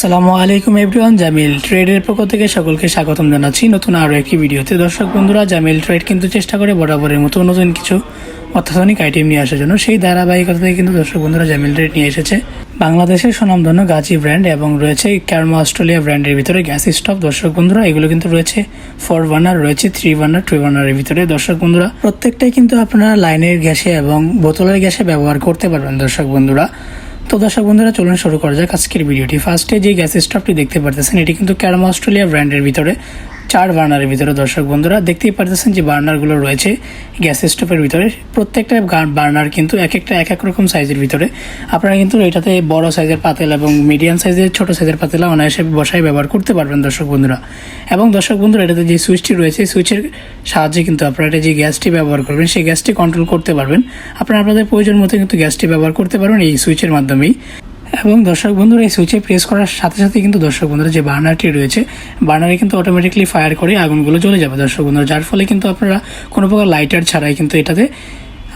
আসসালামু আলাইকুম এভরিওয়ান, জামিল ট্রেডের পক্ষ থেকে সকলকে স্বাগতম জানাচ্ছি নতুন আরও একটি ভিডিওতে। দর্শক বন্ধুরা, জামিল ট্রেড কিন্তু চেষ্টা করে বরাবরের মতো নতুন কিছু অত্যাধুনিক আইটেম নিয়ে আসার জন্য। সেই ধারাবাহিকতা থেকে কিন্তু দর্শক বন্ধুরা, জামিল ট্রেড নিয়ে এসেছে। বাংলাদেশের সুনামধন্য গাজী ব্র্যান্ড এবং রয়েছে ক্যারমা অস্ট্রেলিয়া ব্র্যান্ডের ভিতরে গ্যাস স্টপ। দর্শক বন্ধুরা, এগুলো কিন্তু রয়েছে ফোর বার্নার রয়েছে থ্রি বার্নার টু বার্নারের ভিতরে। দর্শক বন্ধুরা, প্রত্যেকটাই কিন্তু আপনারা লাইনের গ্যাসে এবং বোতলের গ্যাসে ব্যবহার করতে পারবেন দর্শক বন্ধুরা। তো দর্শক বন্ধুরা, চলুন শুরু করা যাক আজকের ভিডিওটি। ফার্স্টে যে গ্যাস স্টোভটি দেখতে পারতেছেন, এটি কিন্তু ক্যারাম অস্ট্রেলিয়া ব্র্যান্ডের ভিতরে চার বার্নারের ভিতরে, দর্শক বন্ধুরা, দেখতেই পারতেছেন যে বার্নারগুলো রয়েছে গ্যাস স্টোভের ভিতরে। প্রত্যেকটা বার্নার কিন্তু এক একটা, এক এক রকম সাইজের ভিতরে। আপনারা কিন্তু এটাতে বড় সাইজের পাতেলা এবং মিডিয়াম সাইজের ছোট সাইজের পাতেলা অনায়াসে বসায় ব্যবহার করতে পারবেন, দর্শক বন্ধুরা। এবং দর্শক বন্ধুরা, এটাতে যে সুইচটি রয়েছে, সুইচের সাহায্যে কিন্তু আপনারা এটা যে গ্যাসটি ব্যবহার করবেন, সেই গ্যাসটি কন্ট্রোল করতে পারবেন। আপনারা আপনাদের প্রয়োজন মতো কিন্তু গ্যাসটি ব্যবহার করতে পারবেন এই সুইচের মাধ্যমেই। এবং দর্শক বন্ধুরা, এই সুইচে প্রেস করার সাথে সাথে কিন্তু দর্শক বন্ধুরা যে বার্নারটি রয়েছে বার্নারে কিন্তু অটোমেটিকলি ফায়ার করে আগুনগুলো জ্বলে যাবে দর্শক বন্ধুরা। যার ফলে কিন্তু আপনারা কোনো প্রকার লাইটার ছাড়াই কিন্তু এটাতে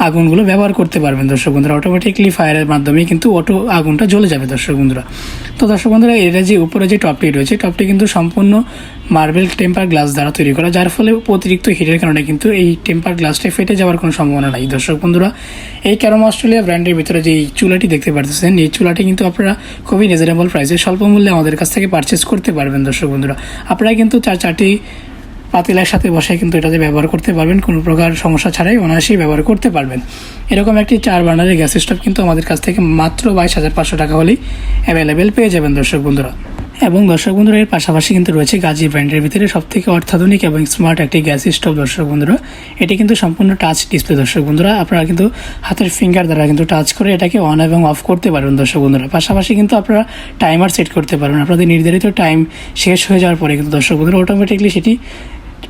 আগুনগুলো ব্যবহার করতে পারবেন দর্শক বন্ধুরা। অটোমেটিকলি ফায়ারের মাধ্যমে কিন্তু অটো আগুনটা জ্বলে যাবে দর্শক বন্ধুরা। তো দর্শক বন্ধুরা এটা যে উপরে যে টপটি রয়েছে টপটি কিন্তু সম্পূর্ণ মার্বেল টেম্পার গ্লাস দ্বারা তৈরি করা, যার ফলে অতিরিক্ত হিটের কারণে কিন্তু এই টেম্পার গ্লাসটা ফেটে যাওয়ার কোনো সম্ভাবনা নাই দর্শক বন্ধুরা। এই ক্যারম অস্ট্রেলিয়া ব্র্যান্ডের ভিতরে যে চুলাটি দেখতে পারতেছেন, এই চুলাটি কিন্তু আপনারা খুবই রিজনেবল প্রাইসে স্বল্প মূল্যে আমাদের কাছ থেকে পারচেস করতে পারবেন দর্শক বন্ধুরা। আপনারা কিন্তু চার চারটি পাতিলার সাথে বসে কিন্তু এটাতে ব্যবহার করতে পারবেন, কোনো প্রকার সমস্যা ছাড়াই অনায়াসেই ব্যবহার করতে পারবেন। এরকম একটি চার বার্নারের গ্যাস স্টোভ কিন্তু আমাদের কাছ থেকে মাত্র বাইশ হাজার পাঁচশো টাকা হলেই অ্যাভেলেবেল পেয়ে যাবেন দর্শক বন্ধুরা। এবং দর্শক বন্ধুরা, এর পাশাপাশি কিন্তু রয়েছে গাজী ব্র্যান্ডের ভিতরে সব থেকে অত্যাধুনিক এবং স্মার্ট একটি গ্যাস স্টোভ দর্শক বন্ধুরা। এটি কিন্তু সম্পূর্ণ টাচ ডিসপ্লে দর্শক বন্ধুরা। আপনারা কিন্তু হাতের ফিঙ্গার দ্বারা কিন্তু টাচ করে এটাকে অন এবং অফ করতে পারবেন দর্শক বন্ধুরা। পাশাপাশি কিন্তু আপনারা টাইমার সেট করতে পারবেন। আপনাদের নির্ধারিত টাইম শেষ হয়ে যাওয়ার পরে কিন্তু দর্শক বন্ধুরা অটোমেটিকলি সেটি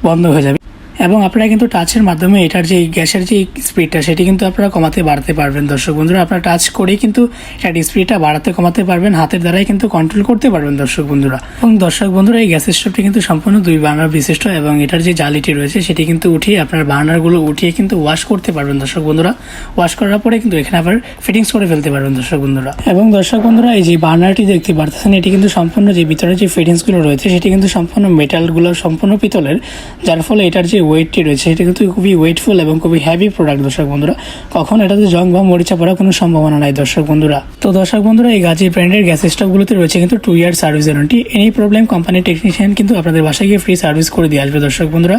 বন্ধ হয়ে যাবে। এবং আপনারা কিন্তু টাচের মাধ্যমে এটার যে গ্যাসের যে স্পিডটা সেটি কিন্তু আপনারা কমাতে বাড়াতে পারবেন। দর্শক বন্ধুরা, আপনারা টাচ করেই কিন্তু এটার স্পিডটা বাড়াতে, কমাতে পারবেন। হাতের দ্বারাই কিন্তু কন্ট্রোল করতে পারবেন দর্শক বন্ধুরা। এবং দর্শক বন্ধুরা, এই গ্যাসের স্টোভটি কিন্তু সম্পূর্ণ দুই বার্নার বিশিষ্ট এবং এটার যে জালিটি রয়েছে, সেটি কিন্তু উঠিয়ে আপনার বার্নারগুলো উঠিয়ে কিন্তু ওয়াশ করতে পারবেন দর্শক বন্ধুরা। ওয়াশ করার পরে কিন্তু এখানে আবার ফিটিংস করে ফেলতে পারবেন দর্শক বন্ধুরা। এবং দর্শক বন্ধুরা, এই যে বার্নারটি দেখতে পারতেছেন, এটি কিন্তু সম্পূর্ণ যে ভিতরে যে ফিটিংসগুলো রয়েছে, সেটি কিন্তু সম্পূর্ণ মেটালগুলো সম্পূর্ণ পিতলের, যার ফলে এটার যে ওয়েটটি রয়েছে সেটি কিন্তু খুবই ওয়েটফুল এবং খুবই হ্যাভি প্রোডাক্ট দর্শক বন্ধুরা। কখন এটাতে জং বা মরিচা পড়ার কোনো সম্ভাবনা নাই দর্শক বন্ধুরা। তো দর্শক বন্ধুরা, এই গাজী ব্র্যান্ডের গ্যাস স্টোভগুলোতে রয়েছে কিন্তু two year service warranty any problem কোম্পানির টেকনিশিয়ান কিন্তু আপনাদের বাসায় গিয়ে ফ্রি সার্ভিস করে দিয়ে আসবে দর্শক বন্ধুরা।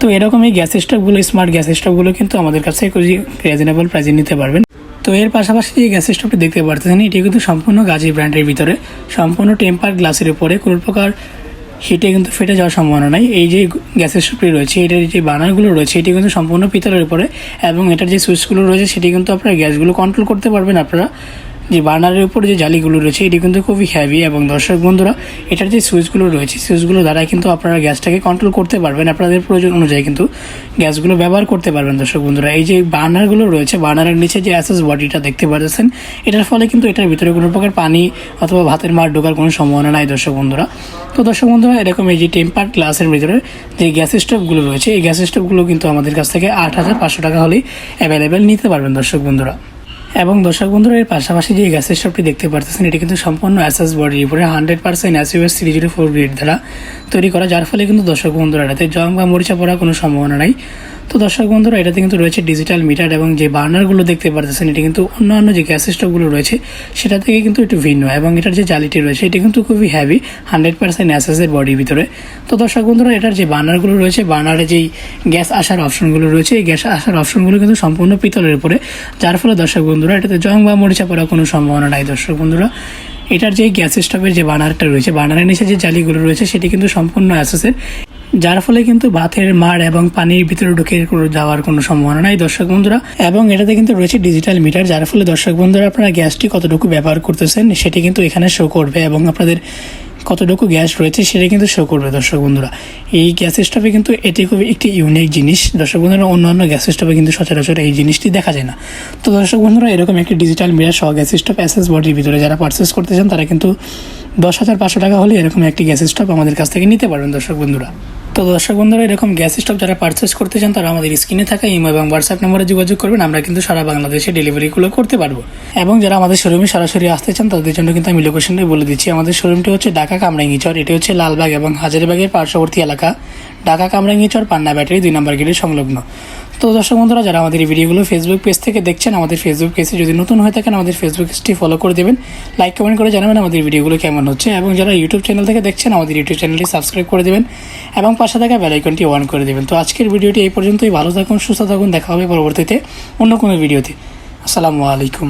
তো এরকম এই গ্যাস স্টোভগুলো স্মার্ট গ্যাস স্টোভগুলো কিন্তু আমাদের কাছে খুবই রিজনেবল প্রাইসে নিতে পারবেন। তো এর পাশাপাশি যে গ্যাস স্টোভটি দেখতে পারতেছেন এটি কিন্তু সম্পূর্ণ গাজী ব্র্যান্ডের ভিতরে। সম্পূর্ণ টেম্পার গ্লাসের উপরে কোনো প্রকার হিটে কিন্তু ফেটে যাওয়ার সম্ভাবনা নাই। এই যে গ্যাসের সুপ্রি রয়েছে, এটার যে বানারগুলো রয়েছে, এটি কিন্তু সম্পূর্ণ পিতলের উপরে এবং এটার যে সুইচগুলো রয়েছে, সেটি কিন্তু আপনারা গ্যাসগুলো কন্ট্রোল করতে পারবেন আপনারা। যে বার্নারের উপর যে জালিগুলো রয়েছে, এটি কিন্তু খুবই হ্যাভি এবং দর্শক বন্ধুরা, এটার যে সুইচগুলো রয়েছে, সুইচগুলো দ্বারা কিন্তু আপনারা গ্যাসটাকে কন্ট্রোল করতে পারবেন। আপনাদের প্রয়োজন অনুযায়ী কিন্তু গ্যাসগুলো ব্যবহার করতে পারবেন দর্শক বন্ধুরা। এই যে বার্নারগুলো রয়েছে, বার্নারের নিচে যে অ্যাসেস বডিটা দেখতে পাচ্ছেন এটার ফলে কিন্তু এটার ভিতরে কোনো প্রকার পানি অথবা ভাতের মার ঢোকার কোনো সম্ভাবনা নাই দর্শক বন্ধুরা। তো দর্শক বন্ধুরা, এরকম এই যে টেম্পার গ্লাসের ভিতরে যে গ্যাস স্টোভগুলো রয়েছে, এই গ্যাস স্টোভগুলো কিন্তু আমাদের কাছ থেকে আট হাজার পাঁচশো টাকা হলেই অ্যাভেলেবেল নিতে পারবেন দর্শক বন্ধুরা। এবং দর্শক বন্ধুরা, এর পাশাপাশি যে গ্যাসের শপটি দেখতে পারতেছেন, এটি কিন্তু সম্পূর্ণ অ্যাসাস বডির উপরে হান্ড্রেড পার্সেন্ট অ্যাসিউএস থ্রি জিরো ফোর গ্রেড দ্বারা তৈরি করা, যার ফলে কিন্তু দর্শক বন্ধুরা এটাতে জং বা মরিচা পড়ার কোনো সম্ভাবনা নাই। তো দর্শক বন্ধুরা, এটাতে কিন্তু রয়েছে ডিজিটাল মিটার এবং যে বার্নারগুলো দেখতে পারতেছেন, এটি কিন্তু অন্যান্য যে গ্যাস স্টোভগুলো রয়েছে, সেটা থেকে কিন্তু একটু ভিন্ন এবং এটার যে জালিটি রয়েছে, এটি কিন্তু খুবই হ্যাভি হান্ড্রেড পার্সেন্ট অ্যাসেসের বডির ভিতরে। তো দর্শক বন্ধুরা, এটার যে বার্নারগুলো রয়েছে বার্নারে যেই গ্যাস আসার অপশনগুলো রয়েছে, এই গ্যাস আসার অপশনগুলো কিন্তু সম্পূর্ণ পিতলের উপরে। যার ফলে দর্শক বন্ধুরা, এটাতে জং বা মরিচা পড়ার কোনো সম্ভাবনা নাই দর্শক বন্ধুরা। এটার যে গ্যাস স্টোভের যে বার্নারটা রয়েছে বার্নারের নিচে যে জালিগুলো রয়েছে, সেটি কিন্তু সম্পূর্ণ অ্যাসেসের যার ফলে কিন্তু ভাতের মার এবং পানির ভিতরে ঢুকে যাওয়ার কোনো সম্ভাবনা নাই, দর্শক বন্ধুরা। এবং এটাতে কিন্তু রয়েছে ডিজিটাল মিটার যার ফলে দর্শক বন্ধুরা আপনারা গ্যাসটি কতটুকু ব্যবহার করতেছেন সেটি কিন্তু এখানে শো করবে এবং আপনাদের কতটুকু গ্যাস রয়েছে সেটা কিন্তু শো করবে, দর্শক বন্ধুরা। এই গ্যাস স্টোভে কিন্তু এটি খুব একটি ইউনিক জিনিস। দর্শক বন্ধুরা, অন্যান্য গ্যাস স্টোভে কিন্তু সচরাচর এই জিনিসটি দেখা যায় না। তো দর্শক বন্ধুরা, এরকম একটি ডিজিটাল মিটার সহ গ্যাস স্টোভ এসএস বডির ভিতরে যারা পারচেস করতে চান, তারা কিন্তু দশ হাজার পাঁচশো টাকা হলে এরকম একটি গ্যাস স্টোভ আমাদের কাছ থেকে নিতে পারবেন দর্শক বন্ধুরা। তো দর্শক বন্ধুরা, এরকম গ্যাস স্টোভ যারা পারচেস করতে চান, তারা আমাদের স্ক্রিনে থাকা ইমো এবং হোয়াটসঅ্যাপ নম্বরে যোগাযোগ করবেন। আমরা কিন্তু সারা বাংলাদেশে ডেলিভারিগুলো করতে পারব। এবং যারা আমাদের শোরুমে সরাসরি আসতে চান, তাদের জন্য কিন্তু আমি লোকেশনটাই বলে দিচ্ছি। আমাদের শোরুমটি হচ্ছে ঢাকা কামরাঙ্গিচর এটি হচ্ছে লালবাগ এবং হাজারিবাগের পার্শ্ববর্তী এলাকা। ঢাকা কামরাঙ্গিচর পান্না ব্যাটারি দুই নম্বর গেটের সংলগ্ন। তো দর্শক বন্ধুরা, যারা আমাদের এই ভিডিওগুলো ফেসবুক পেজ থেকে দেখছেন, আমাদের ফেসবুক পেজে যদি নতুন হয়ে থাকেন, আমাদের ফেসবুক পেজটি ফলো করে দেবেন। লাইক কমেন্ট করে জানাবেন আমাদের ভিডিওগুলো কেমন হচ্ছে। এবং যারা ইউটিউব চ্যানেল থেকে দেখছেন, আমাদের ইউটিউব চ্যানেলটি সাবস্ক্রাইব করে দেবেন এবং পাশে থাকা বেলাইকনটি অন করে দেবেন। তো আজকের ভিডিওটি এই পর্যন্তই। ভালো থাকুন, সুস্থ থাকুন। দেখা হবে পরবর্তীতে অন্য কোনো ভিডিওতে। আসসালামু আলাইকুম।